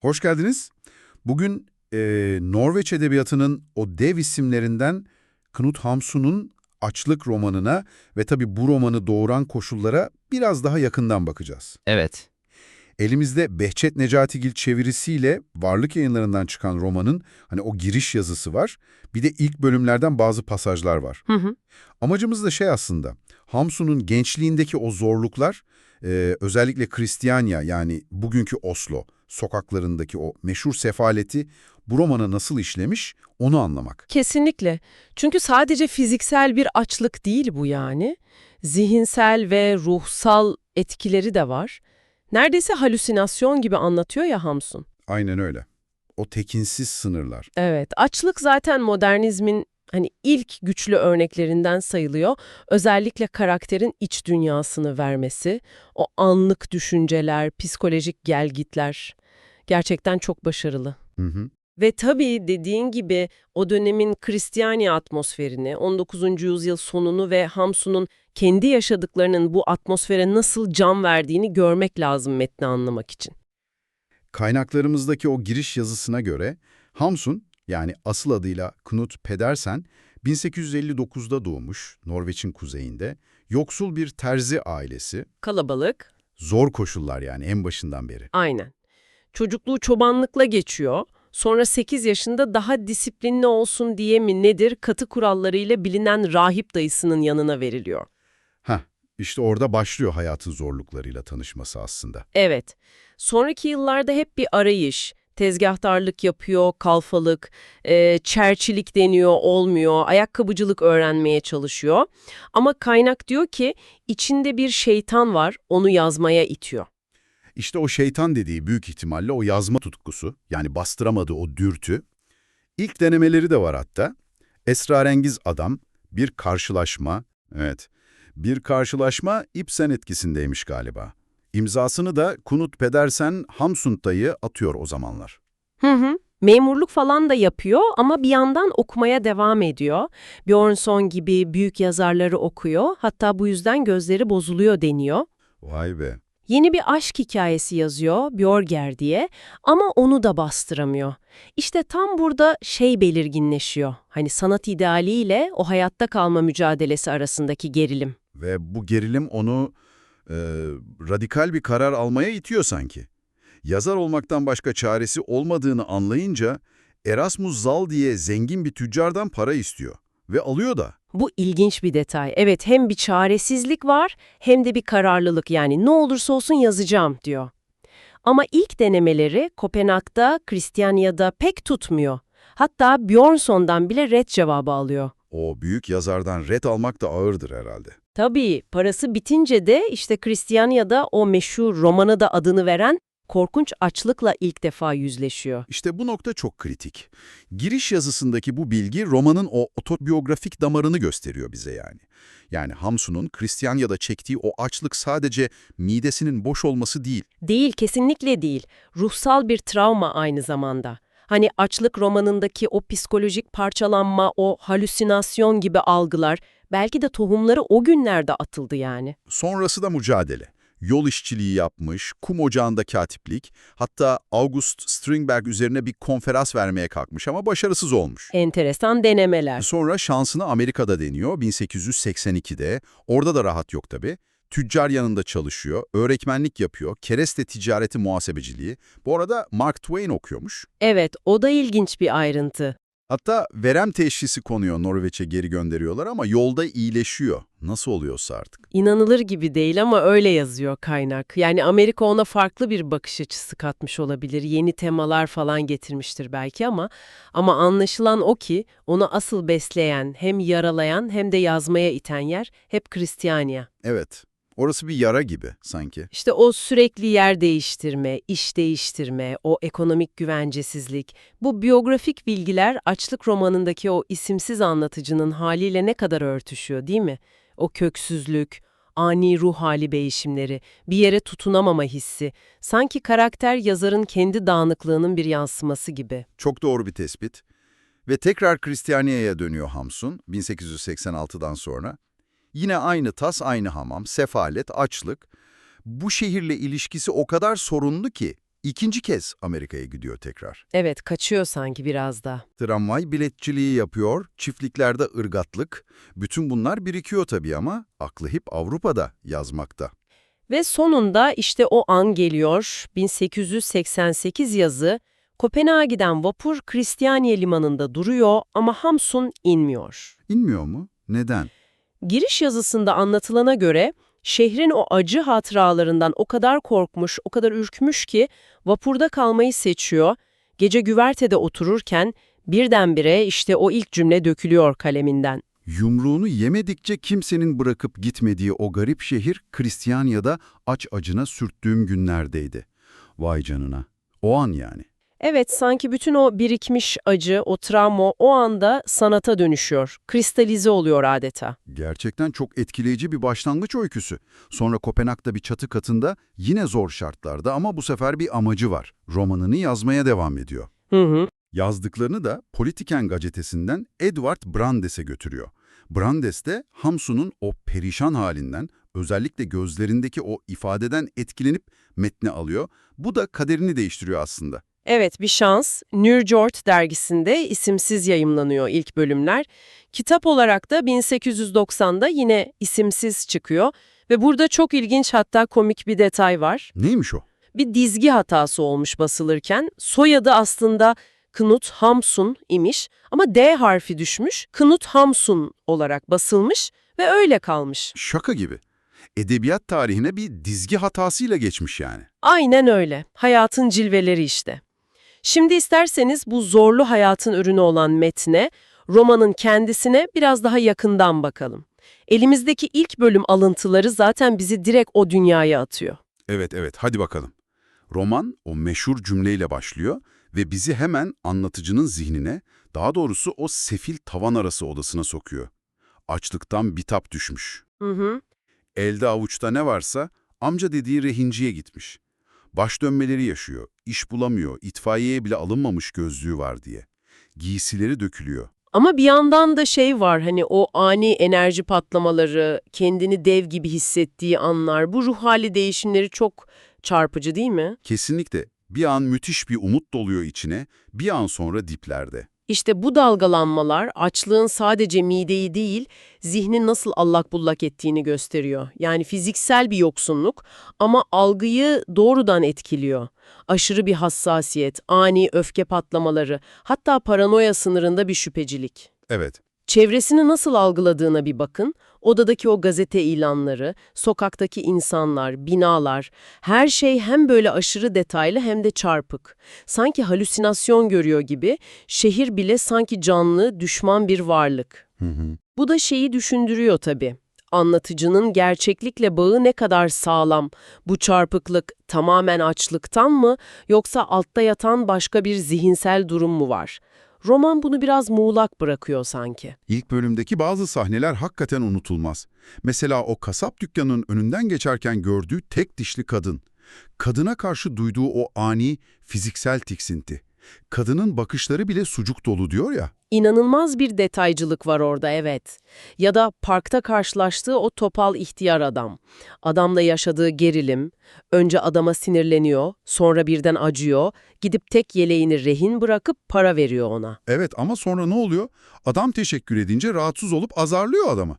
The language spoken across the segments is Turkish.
Hoş geldiniz. Bugün e, Norveç edebiyatının o dev isimlerinden Knut Hamsun'un Açlık romanına ve tabii bu romanı doğuran koşullara biraz daha yakından bakacağız. Evet. Elimizde Behçet Necatigil çevirisiyle Varlık Yayınları'ndan çıkan romanın hani o giriş yazısı var. Bir de ilk bölümlerden bazı pasajlar var. Hı hı. Amacımız da şey aslında, Hamsun'un gençliğindeki o zorluklar, e, özellikle Kristiyanya yani bugünkü Oslo sokaklarındaki o meşhur sefaleti bu romana nasıl işlemiş onu anlamak. Kesinlikle. Çünkü sadece fiziksel bir açlık değil bu yani. Zihinsel ve ruhsal etkileri de var. Neredeyse halüsinasyon gibi anlatıyor ya Hamsun. Aynen öyle. O tekinsiz sınırlar. Evet, açlık zaten modernizmin hani ilk güçlü örneklerinden sayılıyor. Özellikle karakterin iç dünyasını vermesi, o anlık düşünceler, psikolojik gelgitler gerçekten çok başarılı. Hı hı. Ve tabii dediğin gibi o dönemin Kristiyani atmosferini, 19. yüzyıl sonunu ve Hamsun'un kendi yaşadıklarının bu atmosfere nasıl can verdiğini görmek lazım metni anlamak için. Kaynaklarımızdaki o giriş yazısına göre Hamsun yani asıl adıyla Knut Pedersen 1859'da doğmuş Norveç'in kuzeyinde. Yoksul bir terzi ailesi. Kalabalık, Zor koşullar yani en başından beri. aynen. Çocukluğu çobanlıkla geçiyor. Sonra 8 yaşında daha disiplinli olsun diye mi nedir katı kurallarıyla bilinen rahip dayısının yanına veriliyor. Heh, işte orada başlıyor hayatın zorluklarıyla tanışması aslında. Evet. Sonraki yıllarda hep bir arayış. Tezgahtarlık yapıyor, kalfalık, e, çerçilik deniyor, olmuyor, ayakkabıcılık öğrenmeye çalışıyor. Ama kaynak diyor ki içinde bir şeytan var, onu yazmaya itiyor. İşte o şeytan dediği büyük ihtimalle o yazma tutkusu, yani bastıramadığı o dürtü. İlk denemeleri de var hatta. Esrarengiz adam, bir karşılaşma, evet, bir karşılaşma Ibsen etkisindeymiş galiba. İmzasını da Knut Pedersen Hamsunta'yı atıyor o zamanlar. Hı hı. Memurluk falan da yapıyor ama bir yandan okumaya devam ediyor. Björnson gibi büyük yazarları okuyor. Hatta bu yüzden gözleri bozuluyor deniyor. Vay be. Yeni bir aşk hikayesi yazıyor Björger diye ama onu da bastıramıyor. İşte tam burada şey belirginleşiyor. Hani sanat idealiyle o hayatta kalma mücadelesi arasındaki gerilim. Ve bu gerilim onu e, radikal bir karar almaya itiyor sanki. Yazar olmaktan başka çaresi olmadığını anlayınca Erasmus Zal diye zengin bir tüccardan para istiyor. Ve alıyor da. Bu ilginç bir detay. Evet hem bir çaresizlik var hem de bir kararlılık yani ne olursa olsun yazacağım diyor. Ama ilk denemeleri Kopenhag'da, Kristiyanya'da pek tutmuyor. Hatta Björnson'dan bile red cevabı alıyor. O büyük yazardan ret almak da ağırdır herhalde. Tabii parası bitince de işte Kristiyanya'da o meşhur romanı da adını veren korkunç açlıkla ilk defa yüzleşiyor. İşte bu nokta çok kritik. Giriş yazısındaki bu bilgi romanın o otobiyografik damarını gösteriyor bize yani. Yani Hamsun'un Kristiyanya'da çektiği o açlık sadece midesinin boş olması değil. Değil, kesinlikle değil. Ruhsal bir travma aynı zamanda. Hani açlık romanındaki o psikolojik parçalanma, o halüsinasyon gibi algılar belki de tohumları o günlerde atıldı yani. Sonrası da mücadele. Yol işçiliği yapmış, kum ocağında katiplik, hatta August Strindberg üzerine bir konferans vermeye kalkmış ama başarısız olmuş. Enteresan denemeler. Sonra şansını Amerika'da deniyor 1882'de. Orada da rahat yok tabii. Tüccar yanında çalışıyor, öğretmenlik yapıyor, kereste ticareti muhasebeciliği. Bu arada Mark Twain okuyormuş. Evet, o da ilginç bir ayrıntı. Hatta verem teşhisi konuyor Norveç'e geri gönderiyorlar ama yolda iyileşiyor. Nasıl oluyorsa artık. İnanılır gibi değil ama öyle yazıyor kaynak. Yani Amerika ona farklı bir bakış açısı katmış olabilir. Yeni temalar falan getirmiştir belki ama ama anlaşılan o ki onu asıl besleyen, hem yaralayan hem de yazmaya iten yer hep Kristiyanya. Evet, orası bir yara gibi sanki. İşte o sürekli yer değiştirme, iş değiştirme, o ekonomik güvencesizlik, bu biyografik bilgiler açlık romanındaki o isimsiz anlatıcının haliyle ne kadar örtüşüyor değil mi? O köksüzlük, ani ruh hali değişimleri, bir yere tutunamama hissi, sanki karakter yazarın kendi dağınıklığının bir yansıması gibi. Çok doğru bir tespit. Ve tekrar Kristiyaniye'ye dönüyor Hamsun 1886'dan sonra. Yine aynı tas, aynı hamam, sefalet, açlık. Bu şehirle ilişkisi o kadar sorunlu ki ikinci kez Amerika'ya gidiyor tekrar. Evet, kaçıyor sanki biraz da. Tramvay biletçiliği yapıyor, çiftliklerde ırgatlık. Bütün bunlar birikiyor tabii ama aklı hep Avrupa'da yazmakta. Ve sonunda işte o an geliyor. 1888 yazı. Kopenhag'a giden vapur Kristiyaniye limanında duruyor ama Hamsun inmiyor. İnmiyor mu? Neden? Giriş yazısında anlatılana göre şehrin o acı hatıralarından o kadar korkmuş, o kadar ürkmüş ki vapurda kalmayı seçiyor. Gece güvertede otururken birdenbire işte o ilk cümle dökülüyor kaleminden. Yumruğunu yemedikçe kimsenin bırakıp gitmediği o garip şehir Kristiyanya'da aç acına sürttüğüm günlerdeydi. Vay canına. O an yani. Evet, sanki bütün o birikmiş acı, o travma o anda sanata dönüşüyor. Kristalize oluyor adeta. Gerçekten çok etkileyici bir başlangıç öyküsü. Sonra Kopenhag'da bir çatı katında yine zor şartlarda ama bu sefer bir amacı var. Romanını yazmaya devam ediyor. Hı hı. Yazdıklarını da Politiken gazetesinden Edward Brandes'e götürüyor. Brandes de Hamsun'un o perişan halinden, özellikle gözlerindeki o ifadeden etkilenip metni alıyor. Bu da kaderini değiştiriyor aslında. Evet, bir şans. New York dergisinde isimsiz yayımlanıyor ilk bölümler. Kitap olarak da 1890'da yine isimsiz çıkıyor. Ve burada çok ilginç hatta komik bir detay var. Neymiş o? Bir dizgi hatası olmuş basılırken. Soyadı aslında Knut Hamsun imiş ama D harfi düşmüş. Knut Hamsun olarak basılmış ve öyle kalmış. Şaka gibi. Edebiyat tarihine bir dizgi hatasıyla geçmiş yani. Aynen öyle. Hayatın cilveleri işte. Şimdi isterseniz bu zorlu hayatın ürünü olan metne, romanın kendisine biraz daha yakından bakalım. Elimizdeki ilk bölüm alıntıları zaten bizi direkt o dünyaya atıyor. Evet evet hadi bakalım. Roman o meşhur cümleyle başlıyor ve bizi hemen anlatıcının zihnine, daha doğrusu o sefil tavan arası odasına sokuyor. Açlıktan bitap düşmüş. Hı hı. Elde avuçta ne varsa amca dediği rehinciye gitmiş. Baş dönmeleri yaşıyor, iş bulamıyor, itfaiyeye bile alınmamış gözlüğü var diye. Giysileri dökülüyor. Ama bir yandan da şey var hani o ani enerji patlamaları, kendini dev gibi hissettiği anlar, bu ruh hali değişimleri çok çarpıcı değil mi? Kesinlikle bir an müthiş bir umut doluyor içine, bir an sonra diplerde. İşte bu dalgalanmalar açlığın sadece mideyi değil, zihni nasıl allak bullak ettiğini gösteriyor. Yani fiziksel bir yoksunluk ama algıyı doğrudan etkiliyor. Aşırı bir hassasiyet, ani öfke patlamaları, hatta paranoya sınırında bir şüphecilik. Evet, Çevresini nasıl algıladığına bir bakın. Odadaki o gazete ilanları, sokaktaki insanlar, binalar, her şey hem böyle aşırı detaylı hem de çarpık. Sanki halüsinasyon görüyor gibi, şehir bile sanki canlı, düşman bir varlık. hı hı. Bu da şeyi düşündürüyor tabii. Anlatıcının gerçeklikle bağı ne kadar sağlam? Bu çarpıklık tamamen açlıktan mı yoksa altta yatan başka bir zihinsel durum mu var? Roman bunu biraz muğlak bırakıyor sanki. İlk bölümdeki bazı sahneler hakikaten unutulmaz. Mesela o kasap dükkanının önünden geçerken gördüğü tek dişli kadın. Kadına karşı duyduğu o ani fiziksel tiksinti. Kadının bakışları bile sucuk dolu diyor ya. İnanılmaz bir detaycılık var orada evet. Ya da parkta karşılaştığı o topal ihtiyar adam. Adamla yaşadığı gerilim. Önce adama sinirleniyor, sonra birden acıyor. Gidip tek yeleğini rehin bırakıp para veriyor ona. Evet ama sonra ne oluyor? Adam teşekkür edince rahatsız olup azarlıyor adamı.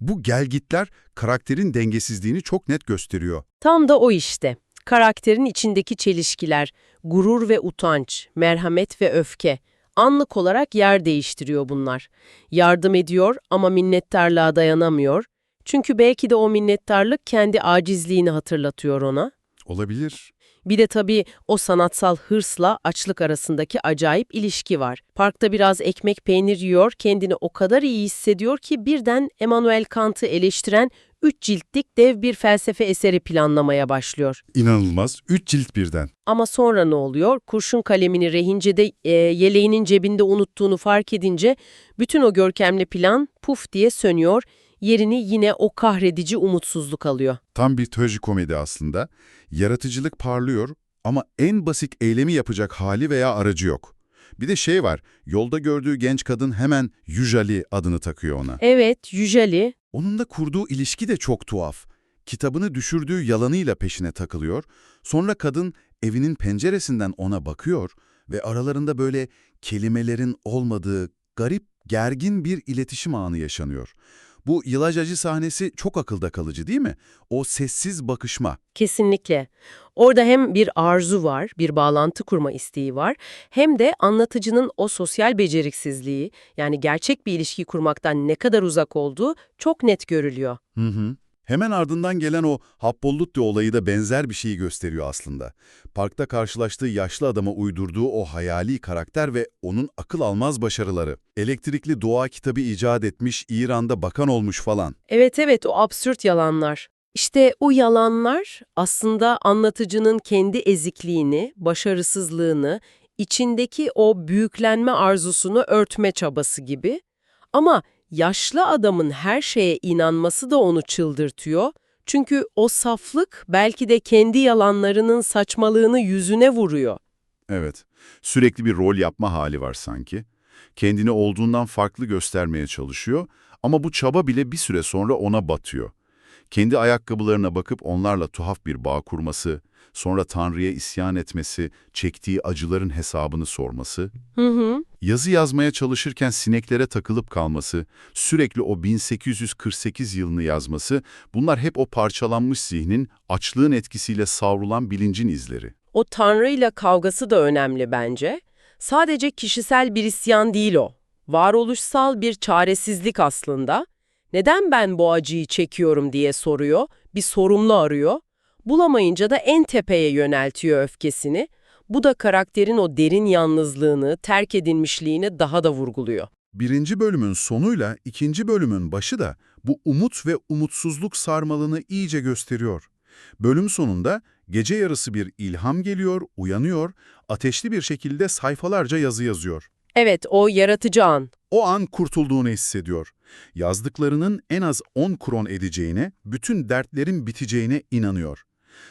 Bu gelgitler karakterin dengesizliğini çok net gösteriyor. Tam da o işte. Karakterin içindeki çelişkiler, gurur ve utanç, merhamet ve öfke. Anlık olarak yer değiştiriyor bunlar. Yardım ediyor ama minnettarlığa dayanamıyor. Çünkü belki de o minnettarlık kendi acizliğini hatırlatıyor ona. Olabilir. Bir de tabii o sanatsal hırsla açlık arasındaki acayip ilişki var. Parkta biraz ekmek peynir yiyor, kendini o kadar iyi hissediyor ki birden Immanuel Kant'ı eleştiren üç ciltlik dev bir felsefe eseri planlamaya başlıyor. İnanılmaz. Üç cilt birden. Ama sonra ne oluyor? Kurşun kalemini rehincede e, yeleğinin cebinde unuttuğunu fark edince bütün o görkemli plan puf diye sönüyor, yerini yine o kahredici umutsuzluk alıyor. Tam bir trajikomedi aslında. Yaratıcılık parlıyor ama en basit eylemi yapacak hali veya aracı yok. Bir de şey var, yolda gördüğü genç kadın hemen Yujali adını takıyor ona. Evet, Yüceli Onunla kurduğu ilişki de çok tuhaf. Kitabını düşürdüğü yalanıyla peşine takılıyor. Sonra kadın evinin penceresinden ona bakıyor ve aralarında böyle kelimelerin olmadığı garip, gergin bir iletişim anı yaşanıyor. Bu yılaj acı sahnesi çok akılda kalıcı değil mi? O sessiz bakışma. Kesinlikle. Orada hem bir arzu var, bir bağlantı kurma isteği var, hem de anlatıcının o sosyal beceriksizliği, yani gerçek bir ilişki kurmaktan ne kadar uzak olduğu çok net görülüyor. Hı hı. Hemen ardından gelen o Happollutti olayı da benzer bir şeyi gösteriyor aslında. Parkta karşılaştığı yaşlı adama uydurduğu o hayali karakter ve onun akıl almaz başarıları. Elektrikli doğa kitabı icat etmiş, İran'da bakan olmuş falan. Evet evet o absürt yalanlar. İşte o yalanlar aslında anlatıcının kendi ezikliğini, başarısızlığını, içindeki o büyüklenme arzusunu örtme çabası gibi. Ama yaşlı adamın her şeye inanması da onu çıldırtıyor. Çünkü o saflık belki de kendi yalanlarının saçmalığını yüzüne vuruyor. Evet, sürekli bir rol yapma hali var sanki. Kendini olduğundan farklı göstermeye çalışıyor ama bu çaba bile bir süre sonra ona batıyor. Kendi ayakkabılarına bakıp onlarla tuhaf bir bağ kurması, sonra Tanrı'ya isyan etmesi, çektiği acıların hesabını sorması, Hı hı. yazı yazmaya çalışırken sineklere takılıp kalması, sürekli o 1848 yılını yazması, bunlar hep o parçalanmış zihnin, açlığın etkisiyle savrulan bilincin izleri. O Tanrı'yla kavgası da önemli bence. Sadece kişisel bir isyan değil o. Varoluşsal bir çaresizlik aslında. Neden ben bu acıyı çekiyorum diye soruyor, bir sorumlu arıyor. Bulamayınca da en tepeye yöneltiyor öfkesini. Bu da karakterin o derin yalnızlığını, terk edilmişliğini daha da vurguluyor. Birinci bölümün sonuyla ikinci bölümün başı da bu umut ve umutsuzluk sarmalını iyice gösteriyor. Bölüm sonunda gece yarısı bir ilham geliyor, uyanıyor, ateşli bir şekilde sayfalarca yazı yazıyor. Evet, o yaratıcı an. O an kurtulduğunu hissediyor. Yazdıklarının en az 10 kron edeceğine, bütün dertlerin biteceğine inanıyor.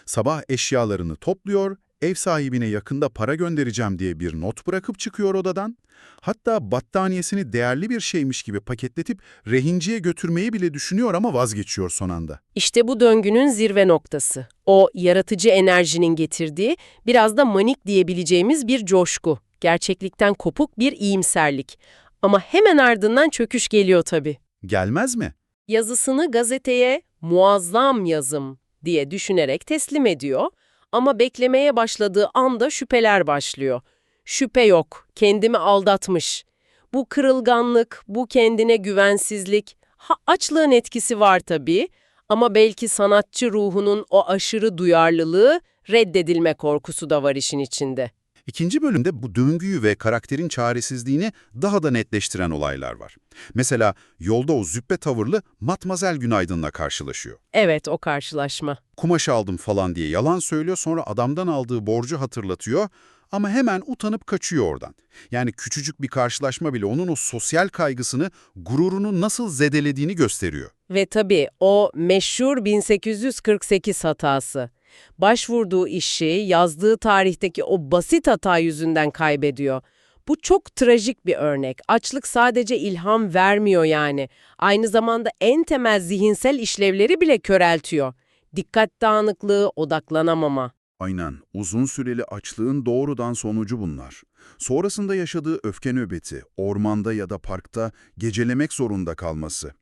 Sabah eşyalarını topluyor, ev sahibine yakında para göndereceğim diye bir not bırakıp çıkıyor odadan. Hatta battaniyesini değerli bir şeymiş gibi paketletip rehinciye götürmeyi bile düşünüyor ama vazgeçiyor son anda. İşte bu döngünün zirve noktası. O yaratıcı enerjinin getirdiği, biraz da manik diyebileceğimiz bir coşku. Gerçeklikten kopuk bir iyimserlik. Ama hemen ardından çöküş geliyor tabii. Gelmez mi? Yazısını gazeteye muazzam yazım diye düşünerek teslim ediyor. Ama beklemeye başladığı anda şüpheler başlıyor. Şüphe yok, kendimi aldatmış. Bu kırılganlık, bu kendine güvensizlik, ha, açlığın etkisi var tabii. Ama belki sanatçı ruhunun o aşırı duyarlılığı, reddedilme korkusu da var işin içinde. İkinci bölümde bu döngüyü ve karakterin çaresizliğini daha da netleştiren olaylar var. Mesela yolda o züppe tavırlı Matmazel Günaydın'la karşılaşıyor. Evet, o karşılaşma. Kumaş aldım falan diye yalan söylüyor sonra adamdan aldığı borcu hatırlatıyor ama hemen utanıp kaçıyor oradan. Yani küçücük bir karşılaşma bile onun o sosyal kaygısını, gururunu nasıl zedelediğini gösteriyor. Ve tabii o meşhur 1848 hatası. Başvurduğu işi yazdığı tarihteki o basit hata yüzünden kaybediyor. Bu çok trajik bir örnek. Açlık sadece ilham vermiyor yani. Aynı zamanda en temel zihinsel işlevleri bile köreltiyor. Dikkat dağınıklığı, odaklanamama. Aynen, uzun süreli açlığın doğrudan sonucu bunlar. Sonrasında yaşadığı öfke nöbeti, ormanda ya da parkta gecelemek zorunda kalması.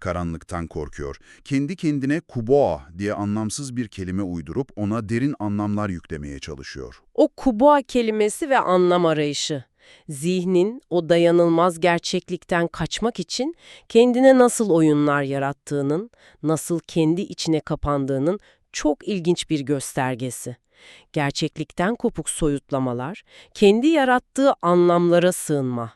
Karanlıktan korkuyor. Kendi kendine kuboa diye anlamsız bir kelime uydurup ona derin anlamlar yüklemeye çalışıyor. O kuboa kelimesi ve anlam arayışı. Zihnin o dayanılmaz gerçeklikten kaçmak için kendine nasıl oyunlar yarattığının, nasıl kendi içine kapandığının çok ilginç bir göstergesi. Gerçeklikten kopuk soyutlamalar, kendi yarattığı anlamlara sığınma.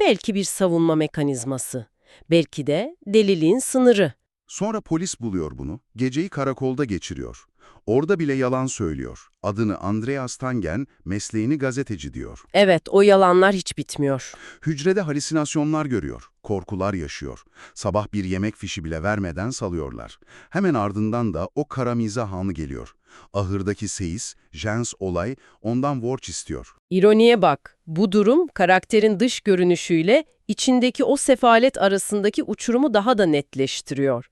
Belki bir savunma mekanizması, belki de deliliğin sınırı. Sonra polis buluyor bunu, geceyi karakolda geçiriyor. Orada bile yalan söylüyor. Adını Andreas Tangen, mesleğini gazeteci diyor. Evet, o yalanlar hiç bitmiyor. Hücrede halüsinasyonlar görüyor, korkular yaşıyor. Sabah bir yemek fişi bile vermeden salıyorlar. Hemen ardından da o kara mizah anı geliyor. Ahırdaki seyis, Jens olay, ondan borç istiyor. İroniye bak, bu durum karakterin dış görünüşüyle içindeki o sefalet arasındaki uçurumu daha da netleştiriyor.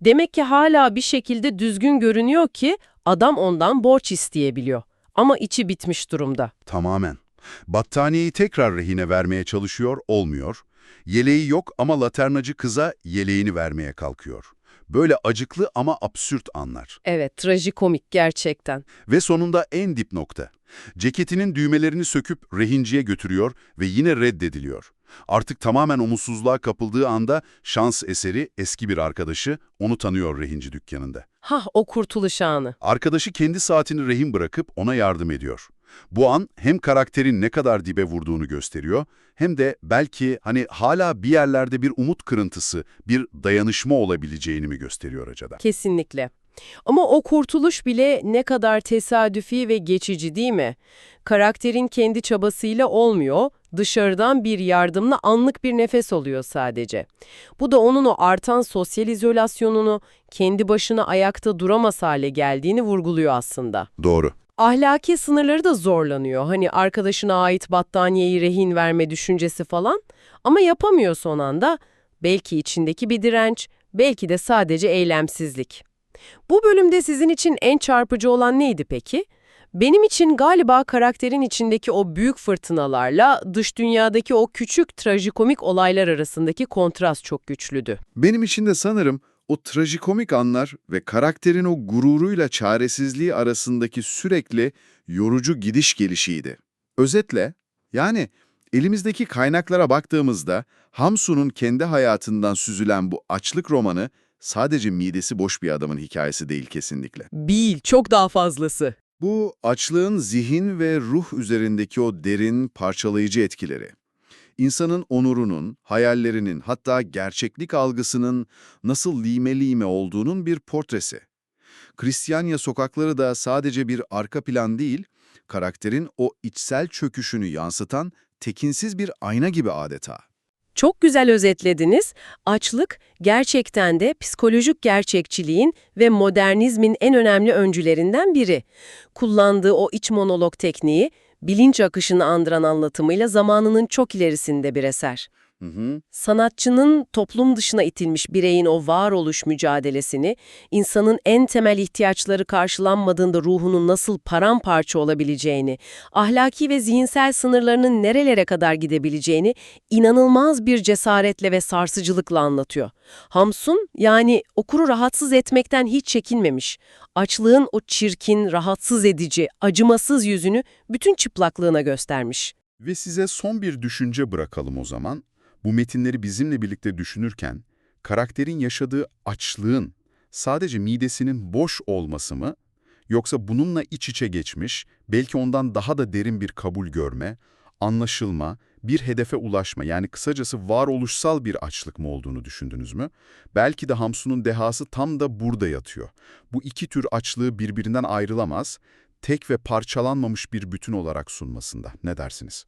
Demek ki hala bir şekilde düzgün görünüyor ki adam ondan borç isteyebiliyor. ama içi bitmiş durumda. Tamamen. Battaniyeyi tekrar rehine vermeye çalışıyor, olmuyor. Yeleği yok ama laternacı kıza yeleğini vermeye kalkıyor. Böyle acıklı ama absürt anlar. Evet, trajikomik gerçekten. Ve sonunda en dip nokta. Ceketinin düğmelerini söküp rehinciye götürüyor ve yine reddediliyor. Artık tamamen umutsuzluğa kapıldığı anda şans eseri eski bir arkadaşı onu tanıyor rehinci dükkanında. Hah, o kurtuluş anı. Arkadaşı kendi saatini rehin bırakıp ona yardım ediyor. Bu an hem karakterin ne kadar dibe vurduğunu gösteriyor hem de belki hani hala bir yerlerde bir umut kırıntısı, bir dayanışma olabileceğini mi gösteriyor acaba? Kesinlikle. Ama o kurtuluş bile ne kadar tesadüfi ve geçici değil mi? Karakterin kendi çabasıyla olmuyor, dışarıdan bir yardımla anlık bir nefes oluyor sadece. Bu da onun o artan sosyal izolasyonunu, kendi başına ayakta duramaz hale geldiğini vurguluyor aslında. Doğru. Ahlaki sınırları da zorlanıyor. Hani arkadaşına ait battaniyeyi rehin verme düşüncesi falan. Ama yapamıyor son anda. Belki içindeki bir direnç, belki de sadece eylemsizlik. Bu bölümde sizin için en çarpıcı olan neydi peki? Benim için galiba karakterin içindeki o büyük fırtınalarla dış dünyadaki o küçük trajikomik olaylar arasındaki kontrast çok güçlüdü. Benim için de sanırım o trajikomik anlar ve karakterin o gururuyla çaresizliği arasındaki sürekli yorucu gidiş gelişiydi. Özetle, yani elimizdeki kaynaklara baktığımızda Hamsun'un kendi hayatından süzülen bu açlık romanı sadece midesi boş bir adamın hikayesi değil kesinlikle. Bil, çok daha fazlası. Bu açlığın zihin ve ruh üzerindeki o derin, parçalayıcı etkileri. İnsanın onurunun, hayallerinin, hatta gerçeklik algısının nasıl lime lime olduğunun bir portresi. Kristiyanya sokakları da sadece bir arka plan değil, karakterin o içsel çöküşünü yansıtan tekinsiz bir ayna gibi adeta. Çok güzel özetlediniz. Açlık gerçekten de psikolojik gerçekçiliğin ve modernizmin en önemli öncülerinden biri. Kullandığı o iç monolog tekniği, bilinç akışını andıran anlatımıyla zamanının çok ilerisinde bir eser. Hı hı. Sanatçının toplum dışına itilmiş bireyin o varoluş mücadelesini, insanın en temel ihtiyaçları karşılanmadığında ruhunun nasıl paramparça olabileceğini, ahlaki ve zihinsel sınırlarının nerelere kadar gidebileceğini inanılmaz bir cesaretle ve sarsıcılıkla anlatıyor. Hamsun, yani okuru rahatsız etmekten hiç çekinmemiş. Açlığın o çirkin, rahatsız edici, acımasız yüzünü bütün çıplaklığına göstermiş. Ve size son bir düşünce bırakalım o zaman. Bu metinleri bizimle birlikte düşünürken, karakterin yaşadığı açlığın sadece midesinin boş olması mı, yoksa bununla iç içe geçmiş, belki ondan daha da derin bir kabul görme, anlaşılma, bir hedefe ulaşma yani kısacası varoluşsal bir açlık mı olduğunu düşündünüz mü? Belki de Hamsun'un dehası tam da burada yatıyor. Bu iki tür açlığı birbirinden ayrılamaz, tek ve parçalanmamış bir bütün olarak sunmasında. Ne dersiniz?